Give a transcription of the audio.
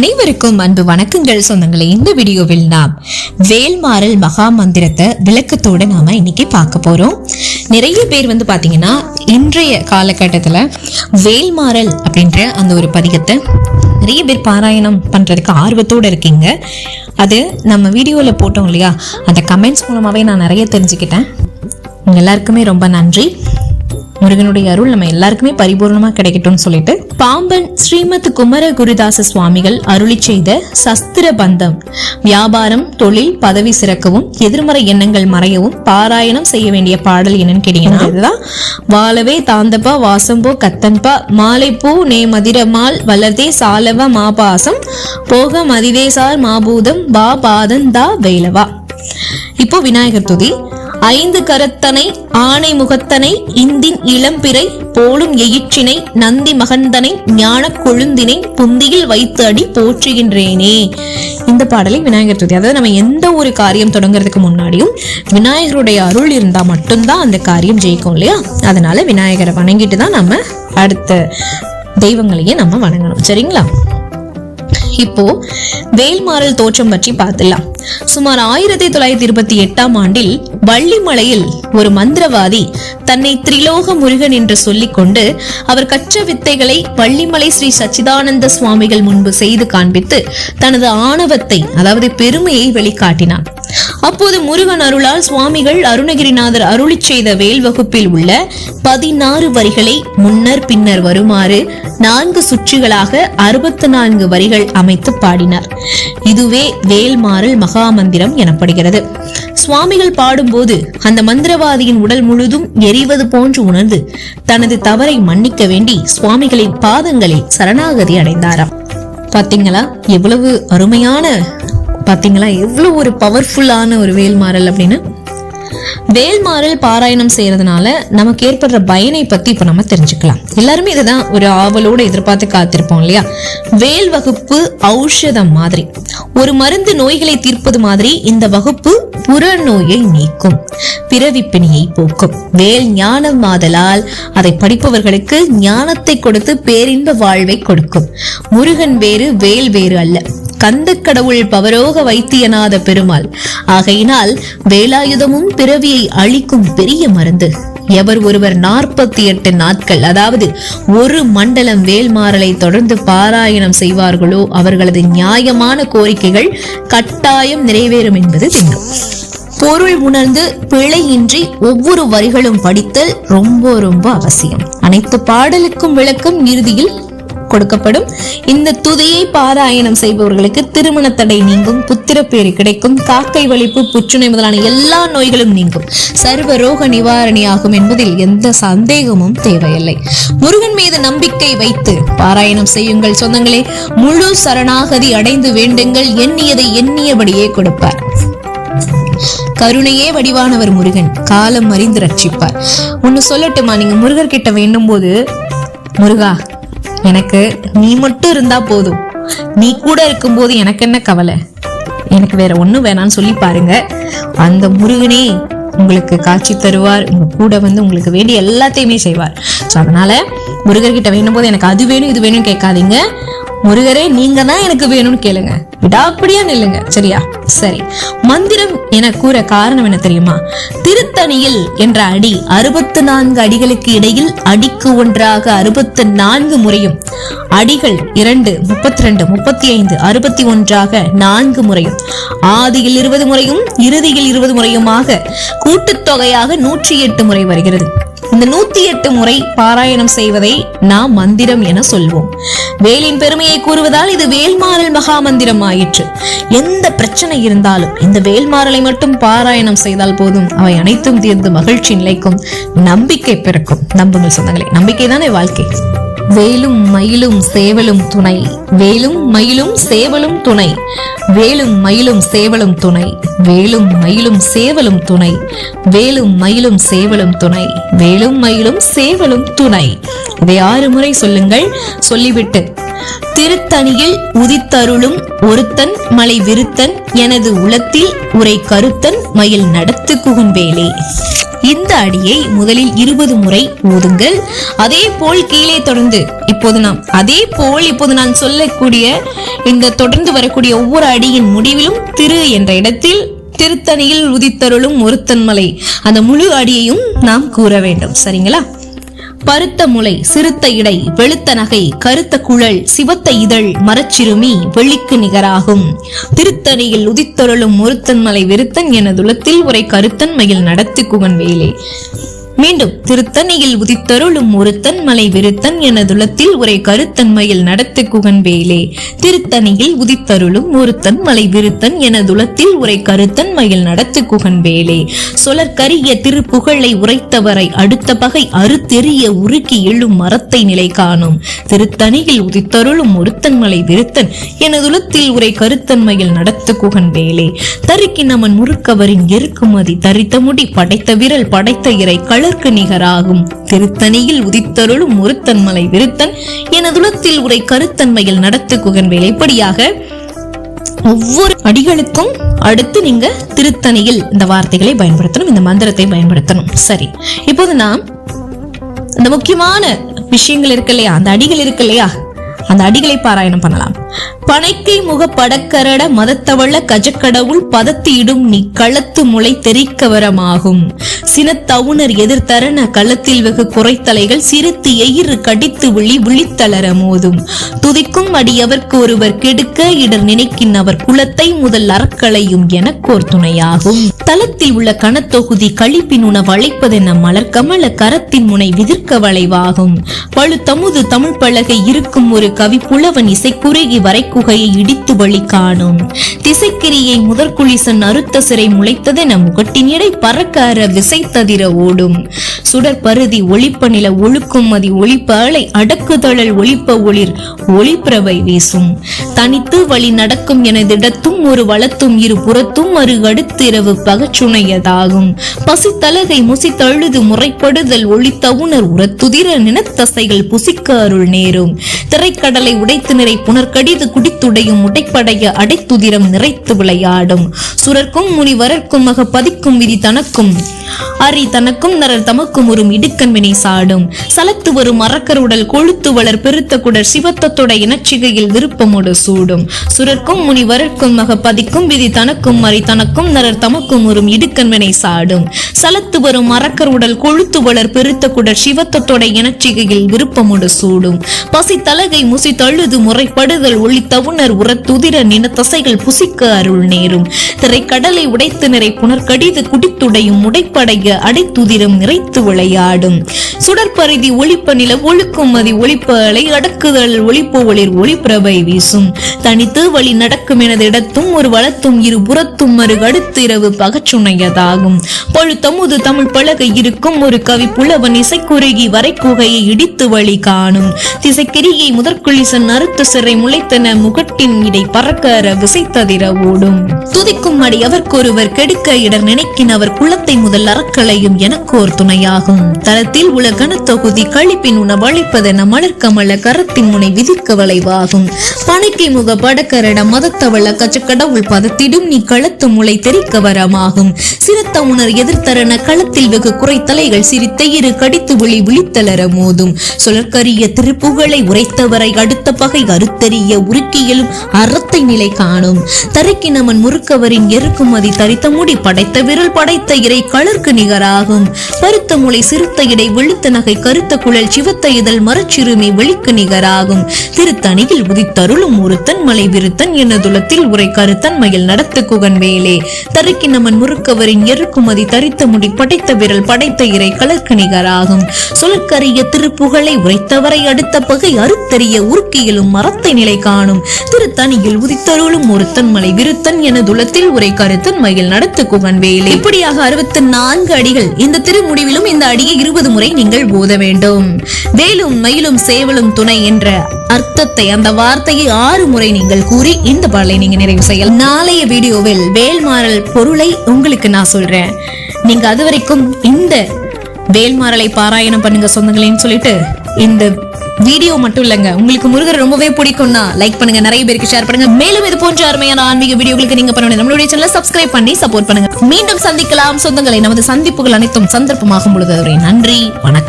அனைவருக்கும் அன்பு வணக்கங்கள் சொந்தங்களே. இந்த வீடியோவில் நாம் வேல்மாறல் மகா மந்திரத்தை விளக்கத்தோட நாம இன்னைக்கு பார்க்க போறோம். நிறைய பேர் வந்து பாத்தீங்கன்னா இன்றைய காலகட்டத்துல வேல்மாறல் அப்படின்ற அந்த ஒரு பதிகத்தை நிறைய பேர் பாராயணம் பண்றதுக்கு ஆர்வத்தோடு இருக்கீங்க. அது நம்ம வீடியோவில் போட்டோம் இல்லையா? அந்த கமெண்ட்ஸ் மூலமாகவே நான் நிறைய தெரிஞ்சுக்கிட்டேன். எல்லாருக்குமே ரொம்ப நன்றி. முருகனுடைய அருள் நம்ம எல்லாருக்குமே பரிபூர்ணமா கிடைக்கட்டும்னு சொல்லிட்டு பாம்பன் ஸ்ரீமத் குமர குருதாச சுவாமிகள் அருளி செய்த சஸ்திர பந்தம். வியாபாரம் தொழில் பதவி சிறக்கவும் எதிர்மறை எண்ணங்கள் மறையவும் பாராயணம் செய்ய வேண்டிய பாடல் என்னன்னு கேட்டீங்கன்னா இதுதான். வாழவே தாந்தப்பா வாசம்போ கத்தன்பா மாலைப்பூ நே மதிரமால் வளர்தே சாலவ மாபாசம் போக மதிதேசார் மாபூதம் வா பாதன் தா வேலவா. இப்போ விநாயகர் துதி. ஐந்து கரத்தனை ஆணை முகத்தனை இந்தின் இளம்பிறை போலும் எயிற்றினை நந்தி மகந்தனை ஞான கொழுந்தினை புந்தியில் வைத்து அடி போற்றுகின்றேனே. இந்த பாடலை விநாயகர் சதுர்த்தி அதாவது நம்ம எந்த ஒரு காரியம் தொடங்குறதுக்கு முன்னாடியும் விநாயகருடைய அருள் இருந்தால் மட்டும்தான் அந்த காரியம் ஜெயிக்கும் இல்லையா? அதனால விநாயகரை வணங்கிட்டு தான் நம்ம அடுத்த தெய்வங்களையே நம்ம வணங்கணும். சரிங்களா? இப்போ வேல்மாறல் தோற்றம் பற்றி பார்த்துலாம் சுமார் ஆயிரத்தி தொள்ளாயிரத்தி இருபத்தி எட்டாம் ஆண்டில் வள்ளிமலையில் ஒரு மந்திரவாதி தன்னை திரிலோக முருகன் என்று சொல்லிக்கொண்டு அவர் கற்ற வித்தைகளை வள்ளிமலை ஸ்ரீ சச்சிதானந்த சுவாமிகள் முன்பு செய்து காண்பித்து தனது ஆணவத்தை அதாவது பெருமையை வெளிக்காட்டினான் அப்போது முருகன் அருளால் சுவாமிகள் அருணகிரிநாதர் அருளி செய்த வேல் வகுப்பில் உள்ள பதினாறு வரிகளை முன்னர் பின்னர் வருமாறு நான்கு சுற்றுகளாக அறுபத்து நான்கு வரிகள் அமைத்து பாடினார். இதுவே வேல்மாறல் மகாமந்திரம் எனப்படுகிறது. சுவாமிகள் பாடும்போது அந்த மந்திரவாதியின் உடல் முழுதும் எரிவது போன்று உணர்ந்து தனது தவறை மன்னிக்க வேண்டி சுவாமிகளின் பாதங்களில் சரணாகதி அடைந்தாராம். பாத்தீங்களா? எவ்வளவு அருமையான பாத்தீங்களா? எவ்வளவு ஒரு பவர்ஃபுல்லான ஒரு வேல்மாறல் அப்படின்னு வேல்மாறல் பாராயணம் செய்யறதுனால நமக்கு ஏற்படுற பயனை பத்தி இப்ப நம்ம தெரிஞ்சுக்கலாம். எல்லாருமே இதுதான் ஒரு ஆவலோட எதிர்பார்த்து காத்திருப்போம் இல்லையா? வேல் வகுப்பு ஔஷதம் மாதிரி. ஒரு மருந்து நோய்களை தீர்ப்பது மாதிரி இந்த வகுப்பு புறநோயை நீக்கும் பிறவிப்பிணியை போக்கும். வேல் ஞானம் மாதலால் அதை படிப்பவர்களுக்கு ஞானத்தை கொடுத்து பேரின்ப வாழ்வை கொடுக்கும். முருகன் வேறு வேல் வேறு அல்ல. கந்த கடவுள் பவரோக வைத்தியநாத பெருமாள். ஆகையினால் வேலாயுதமும் பிறவியை அழிக்கும் பெரிய மருந்து. எவர் ஒருவர் நாற்பத்தி எட்டு நாட்கள் அதாவது ஒரு மண்டலம் வேல்மாறலை தொடர்ந்து பாராயணம் செய்வார்களோ அவர்களது நியாயமான கோரிக்கைகள் கட்டாயம் நிறைவேறும் என்பது திண்ணம் பொருள் உணர்ந்து பிழையின்றி ஒவ்வொரு வரிகளும் படித்தல் ரொம்ப ரொம்ப அவசியம். அனைத்து பாடலுக்கும் விளக்கம் இறுதியில் கொடுக்கப்படும். இந்த துதியை பாராயணம் செய்பவர்களுக்கு திருமண தடை நீங்கும் புத்திரப்பேறு கிடைக்கும் காக்கை வலிப்பு புற்றுநோய் முதலான எல்லா நோய்களும் நீங்கும். சர்வ ரோக நிவாரணியாகும் என்பதில் எந்த சந்தேகமும் தேவையில்லை. முருகன் மீது நம்பிக்கை வைத்து பாராயணம் செய்யுங்கள் சொந்தங்களே. முழு சரணாகதி அடைந்து வேண்டுங்கள். எண்ணியதை எண்ணியபடியே கொடுப்பார். கருணையே வடிவானவர் முருகன். காலம் அறிந்து ரட்சிப்பார். ஒன்னு சொல்லட்டுமா? நீங்க முருகர் கிட்ட வேண்டும் போது முருகா எனக்கு நீ மட்டும் இருந்தா போதும். நீ கூட இருக்கும்போது எனக்கு என்ன கவலை? எனக்கு வேற ஒன்றும் வேணாம்னு சொல்லி பாருங்க. அந்த முருகனே உங்களுக்கு காட்சி தருவார். உங்க கூட வந்து உங்களுக்கு வேண்டிய எல்லாத்தையுமே செய்வார். ஸோ அதனால முருகர்கிட்ட வேணும் போது எனக்கு அது வேணும் இது வேணும் கேட்காதீங்க. முருகரே நீங்க தான் எனக்கு வேணும்னு கேளுங்க. விடாப்படியா நில்லுங்க. சரியா? சரி. மந்திரம் என கூற காரணம் என்ன தெரியுமா? திருத்தணியில் என்ற அடி அறுபத்து நான்கு அடிகளுக்கு இடையில் அடிக்கு ஒன்றாக அறுபத்து நான்கு முறையும் அடிகள் இரண்டு முப்பத்தி ரெண்டு முப்பத்தி ஐந்து அறுபத்தி ஒன்றாக நான்கு முறையும் ஆதியில் இருபது முறையும் இறுதியில் இருபது முறையுமாக கூட்டுத்தொகையாக நூற்றி எட்டு முறை வருகிறது. இந்த நூத்தி எட்டு முறை பாராயணம் செய்வதை நாம் மந்திரம் என சொல்வோம். வேலின் பெருமையை கூறுவதால் இது வேல்மாறல் மகாமந்திரம் ஆயிற்று எந்த பிரச்சனை இருந்தாலும் இந்த வேல்மாறலை மட்டும் பாராயணம் செய்தால் போதும். அவை அனைத்தும் தீர்ந்து மகிழ்ச்சி நிலைக்கும் நம்பிக்கை பிறக்கும். நம்புங்கள் சொந்தங்களே நம்பிக்கை தானே வாழ்க்கை? வேலும் மயிலும் சேவலும் துணை. வேலும் மயிலும் சேவலும் துணை. வேலும் மயிலும் சேவலும் துணை. வேலும் மயிலும் சேவலும் துணை. வேலும் மயிலும் சேவலும் துணை. வேலும் மயிலும் சேவலும் துணை. இதை ஆறு முறை சொல்லுங்கள். சொல்லிவிட்டு திருத்தணியில் உதித்தருளும் ஒருத்தன் மலை விருத்தன் எனது உளத்தில் உரை கருத்தன் மயில் நடத்து குகன்வேலே இந்த அடியை முதலில் இருபது முறை ஓதுங்கள் அதே போல் கீழே தொடர்ந்து. இப்போது நாம் அதே போல் இப்போது நான் சொல்லக்கூடிய இந்த தொடர்ந்து வரக்கூடிய ஒவ்வொரு அடியின் முடிவிலும் திரு என்ற இடத்தில் திருத்தணியில் உதித்தருளும் ஒருத்தன் மலை. அந்த முழு அடியையும் நாம் கூற வேண்டும். சரிங்களா? பருத்த முளை சிறுத்த இடை வெளுத்த நகை கருத்த குழல் சிவத்த இதழ் மரச்சிறுமி வெள்ளிக்கு நிகராகும். திருத்தணியில் உதித்தொருளும் ஒருத்தன் மலை விருத்தன் எனதுலத்தில் உரை கருத்தன் மயில் நடத்தி குகன் வேலே. மீண்டும் திருத்தணியில் உதித்தருளும் ஒருத்தன் மலை விருத்தன் எனதுலத்தில் உரை கருத்தன்மையில் நடத்து குகன்வேலே. திருத்தணியில் உதித்தருளும் ஒருத்தன் மலை விருத்தன் எனதுலத்தில் உரை கருத்தன்மையில் நடத்து குகன்வேலே. சொலற்கரிய திருப்புகழை உரைத்தவரை அடுத்த பகை அறுத்தெறிய உருக்கி எழும் மரத்தை நிலை காணும். திருத்தணியில் உதித்தருளும் ஒருத்தன் மலை விருத்தன் எனதுலத்தில் உரை கருத்தன்மையில் நடத்து குகன் வேலே தருக்கி நமன் முறுக்கவரின் எருக்குமதி தரித்த முடி படைத்த விரல் படைத்த இறை அதற்கு நிகராகும். திருத்தணியில் உதித்தருளும் ஒருத்தன்மலை விருத்தன் எனதுலத்தில் உரை கருத்தன்மையில் நடத்து குகன் வேலை ஒவ்வொரு அடிகளுக்கும் அடுத்து நீங்க திருத்தணியில் இந்த வார்த்தைகளை பயன்படுத்தணும் இந்த மந்திரத்தை பயன்படுத்தணும். சரி இப்போது நாம் இந்த முக்கியமான விஷயங்கள் இருக்கு இல்லையா? அந்த அடிகள் இருக்கு இல்லையா? அந்த அடிகளை பாராயணம் பண்ணலாம். பனைக்கை முக படக்கரட மதத்தவள்ள கஜக்கடவுள் பதத்தியிடும் நீ களத்து முளை தெரிக்கவரமாகும். சினத்தவுணர் எதிர்த்தரண களத்தில் வெகு குறைத்தலைகள் சிரித்து எயிறு கடித்து விழி விழித்தளர மோதும். துதிக்கும் அடியவர்க்கு ஒருவர் கெடுக்க இடர் நினைக்கின் அவர் குலத்தை முதல் அறக்களையும் என கோர்த்துணையாகும். தளத்தில் உள்ள கணத்தொகுதி கழிப்பின் உணவு அழைப்பதென மலர் கமல கரத்தின் முனை விதிர்க்க வளைவாகும். பழு தமுது தமிழ் பலகை இருக்கும் ஒரு கவி புலவன் இசை குறுகி வரைக்குகையை இடித்து வழி காணும் திசைக்கிரியை முதற்குளிசன் அறுத்த சிறை முளைத்ததென முகட்டின் இடை பறக்க அற விசைத்ததிர ஓடும். சுடர் பருதி ஒளிப்ப நில ஒழுக்கும் மதி ஒளிப்ப அலை அடக்குதழல் ஒளிப்ப ஒளிர் ஒளிப்பிரவை வீசும். தனித்து வழி நடக்கும் எனதிடத்தும் ஒரு வளத்தும் இரு புறத்தும் மறு அடுத்திரவு பகச்சுணையதாகும் பசித்தலகை முசித்தழுது முறைப்படுதல் ஒளித்தவுணர் உரத்துதிர நினத்தசைகள் புசிக்க அருள் நேரும். திரைக்கடலை உடைத்து நிறை புனர்கடிது குடித்துடையும் உடைப்படைய அடைத்துதிரம் நிறைத்து விளையாடும். சுரர்க்கும் முனிவரர்க்கும் மக பதிக்கும் விதி தனக்கும் அரி தனக்கும் நரர் தமக்கும் ஒரு இடுக்கன்வினை சாடும். சலத்து வரும் மரக்கருடல் கொழுத்து வளர் பெருத்த குடர் சிவத்தத்தோட இனச்சிகையில் விருப்பமோடு சூடும். சுரர்க்கும் முனிவரர்க்கும் மக பதிக்கும் விதி தனக்கும் அரி தனக்கும் நரர் தமக்கும் ஒரு இடுக்கன்வினை சாடும். சலத்து வரும் மரக்கருடல் கொழுத்து வளர் பெருத்த குடர் சிவத்தத்தோட இனச்சிகையில் விருப்பமோடு சூடும். பசி தலகை முசி தழுது முறைப்படுதல் ஒளி தவுணர் உரத்துதிர நினத்தசைகள் புசிக்க அருள் நேரும். திரைக்கடலை உடைத்து நிறை புனர்கடிது குடித்துடையும் உடைப்ப உடைப்படைய அடைத்துதிரம் நிறைத்து விளையாடும். சுடற்பரிதி ஒளிப்ப நில ஒழுக்குமதி மதி ஒளிப்ப அலை அடக்குதல் ஒளிப்ப ஒளிர் ஒளிப்பிரபை வீசும். தனித்து வழி நடக்கும் எனது இடத்தும் ஒரு வளத்தும் இரு புறத்தும் மறு அடுத்து இரவு பகச்சுணையதாகும் பழு தமிழ் பலகை இருக்கும் ஒரு கவி புலவன் இசைக்குறுகி வரைக்குகையை இடித்து வழி காணும். திசைக்கிரியை முதற்குளிசன் அறுத்து சிறை முளைத்தன முகட்டின் இடை பறக்கற விசைத்ததிர ஓடும். துதிக்கும் அடி அவர்க்கொருவர் கெடுக்க இடர் நினைக்கின் அவர் குளத்தை முதல் அறக்களையும் எனக்கோர் துணையாகும். தளத்தில் உள்ள கனத்தொகுதி கழிப்பின் உணவழிப்பதென மலர்கமல கரத்தின் முனை விதிக்க வளைவாகும். பனைக்கை முக படக்கரட மதத்தவள கச்சக்கடவுள் பதத்திடும் நீ களத்து முளை தெரிக்க வரமாகும். சிறுத்த உணர் எதிர்த்தரண களத்தில் வெகு குறைத்தலைகள் சிரித்த இரு கடித்து விழி விழித்தளர மோதும். சுழற்கரிய திருப்புகளை உரைத்தவரை அடுத்த பகை அறுத்தறிய உருக்கியலும் அறத்தை நிலை காணும். தரைக்கினமன் முறுக்கவரின் எருக்குமதி தரித்த முடி படைத்த விரல் படைத்த இறை களர் அதற்கு நிகராகும். பருத்த முளை சிறுத்த இடை வெளுத்த நகை கருத்த குழல் சிவத்த இதழ் மரச்சிறுமி வெளிக்கு நிகராகும். திருத்தணியில் உதித்தருளும் ஒருத்தன் மலை விருத்தன் எனதுலத்தில் உரை கருத்தன் மயில் நடத்து குகன் வேலே. தருக்கி நமன் முறுக்கவரின் எருக்குமதி தரித்த முடி படைத்த விரல் படைத்த இறை கலர்க்கு நிகராகும். சொலற்கரிய திருப்புகழை உரைத்தவரை அடுத்த பகை அறுத்தறிய உருக்கியிலும் மரத்தை நிலை காணும். திருத்தணியில் உதித்தருளும் ஒருத்தன் மலை விருத்தன் எனதுலத்தில் உரை கருத்தன் மயில் நடத்து குகன் வேலே. இப்படியாக அறுபத்தி நான்கு அடிகள். இந்த திருமுடிவிலும் இந்த அடியை இருபது முறை நீங்கள் ஓத வேண்டும். வேலும் மயிலும் சேவலும் துணை என்ற அர்த்தத்தை அந்த வார்த்தையை ஆறு முறை நீங்கள் கூறி இந்த பாடலை நீங்க நிறைவு செய்யலாம். நாளைய வீடியோவில் வேல்மாறல் பொருளை உங்களுக்கு நான் சொல்றேன். நீங்க அது வரைக்கும் இந்த வேல்மாறலை பாராயணம் பண்ணுங்க சொந்தங்களேன்னு சொல்லிட்டு இந்த வீடியோ மட்டும் இல்லைங்க. உங்களுக்கு முருகர் ரொம்பவே பிடிக்கும்னா லைக் பண்ணுங்க. நிறைய பேருக்கு ஷேர் பண்ணுங்க. மேலும் இது போன்ற அருமையான ஆன்மீக வீடியோகளுக்கு நீங்க பண்ண வேண்டியது நம்மளுடைய சேனலை சப்ஸ்கிரைப் பண்ணி சப்போர்ட் பண்ணுங்க. மீண்டும் சந்திக்கலாம். சொந்தங்களை நமது சந்திப்புகள் அனைத்தும் சந்தர்ப்பமாகும் பொழுது அவரை நன்றி. வணக்கம்.